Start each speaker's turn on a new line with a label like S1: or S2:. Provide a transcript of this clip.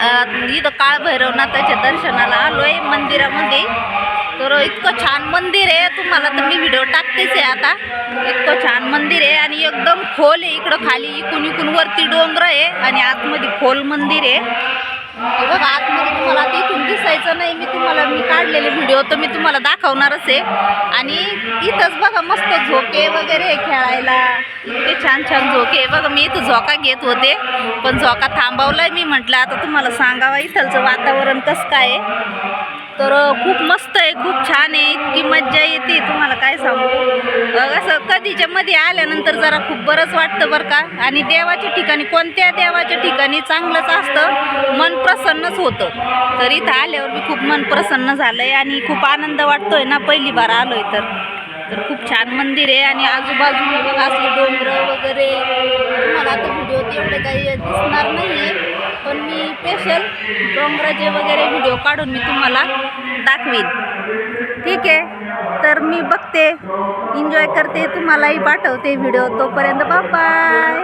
S1: अं, इथं काळभैरवनाथाच्या दर्शनाला आलोय मंदिरामध्ये. तर इतकं छान मंदिर आहे. तुम्हाला तर मी व्हिडिओ टाकतेच आहे आता. इतकं छान मंदिर आहे आणि एकदम खोल आहे. इकडं खाली इकून इकून वरती डोंगर आहे आणि आतमध्ये खोल मंदिर आहे. बघा इथून नाही मी तुम्हाला मी काढलेले व्हिडिओ तर मी तुम्हाला दाखवणारच आहे. आणि इथंच बघा मस्त झोके वगैरे खेळायला. इतके छान छान झोके बघा मी इथं झोका घेत होते पण झोका थांबवलाय मी म्हटलं आता तुम्हाला सांगावा इथलचं वातावरण कसं काय तर खूप मस्त आहे खूप छान आहे इतकी मज्जा येते. तुम्हाला काय सांगू? त्याच्यामध्ये आल्यानंतर जरा खूप बरंच वाटतं बरं का. आणि देवाच्या ठिकाणी कोणत्या देवाच्या ठिकाणी चांगलंच असतं मन प्रसन्नच होतं. तर इथं आल्यावर मी खूप मन प्रसन्न झालं आहे आणि खूप आनंद वाटतोय ना पहिली बार आलो आहे तर. तर खूप छान मंदिर आहे आणि आजूबाजूने बघा असले डोंगर वगैरे. मला आता व्हिडिओ तेवढे काही दिसणार नाही आहे पण मी स्पेशल डोंगराचे वगैरे व्हिडिओ काढून मी तुम्हाला दाखवीन. ठीक आहे? तर मी बघते. एन्जॉय करते. तुम्हालाही पाठवते व्हिडिओ तोपर्यंत बाय